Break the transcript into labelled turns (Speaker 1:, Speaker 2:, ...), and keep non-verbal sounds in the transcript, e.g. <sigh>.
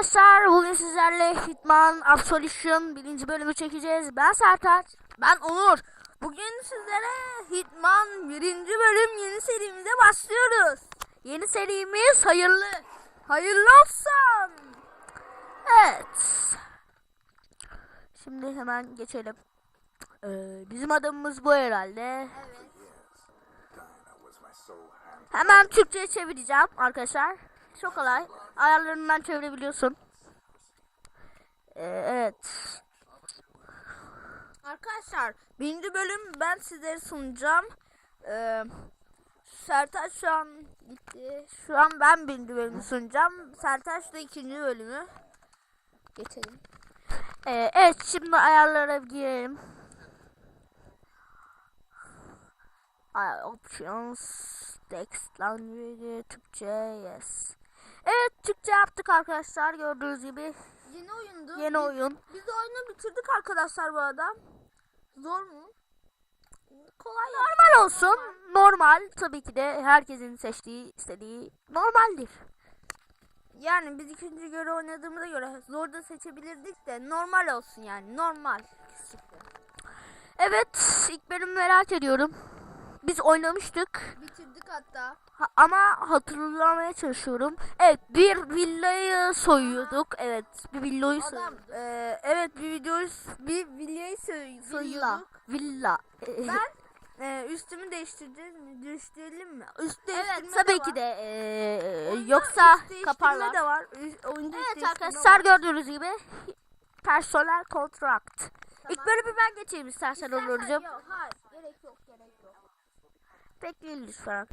Speaker 1: arkadaşlar bugün sizlerle Hitman Absolution birinci bölümü çekeceğiz. Ben Sertaç. Ben Onur. Bugün sizlere Hitman birinci bölüm yeni serimize başlıyoruz. Yeni serimiz hayırlı. Hayırlı olsun. Evet. Şimdi hemen geçelim. Ee, bizim adımız bu herhalde. Hemen Türkçe'ye çevireceğim arkadaşlar. Çok kolay. Ayarlarından çevirebiliyorsun. Ee, evet. Arkadaşlar birinci bölüm ben sizlere sunacağım. Ee, Sertaç şu an gitti. Şu an ben birinci bölümü sunacağım. Sertaç da ikinci bölümü. Geçelim. Ee, evet şimdi ayarlara girelim. Ay, options, text, language, Türkçe, yes. Evet Türkçe yaptık arkadaşlar gördüğünüz gibi.
Speaker 2: Yeni oyundu.
Speaker 1: Yeni
Speaker 2: Biz-
Speaker 1: oyun.
Speaker 2: Biz oyunu bitirdik arkadaşlar bu arada. Zor mu? Kolay.
Speaker 1: Normal olsun. Normal tabii ki de herkesin seçtiği, istediği normaldir.
Speaker 2: Yani biz ikinci göre oynadığımıza göre zor da seçebilirdik de normal olsun yani normal.
Speaker 1: Evet ilk bölümü merak ediyorum. Biz oynamıştık
Speaker 2: Bitirdik hatta.
Speaker 1: Ha- ama hatırlamaya çalışıyorum. Evet bir villayı soyuyorduk. Evet bir villayı
Speaker 2: Adam
Speaker 1: soyuyorduk.
Speaker 2: e, evet bir videoyu bir videoyu soy-
Speaker 1: Villa.
Speaker 2: soyuyorduk.
Speaker 1: Villa. <laughs>
Speaker 2: Ben e, üstümü değiştireceğiz mi? Değiştirelim mi? Üst
Speaker 1: Evet tabii
Speaker 2: var.
Speaker 1: ki de
Speaker 2: Oyunda
Speaker 1: yoksa
Speaker 2: üst
Speaker 1: kaparlar.
Speaker 2: de var. Üst-
Speaker 1: Evet arkadaşlar gördüğünüz gibi personel contract. İlk bölümü ben geçeyim istersen Onurcuğum.
Speaker 2: Yok hayır gerek yok gerek yok.
Speaker 1: Bekleyin lütfen.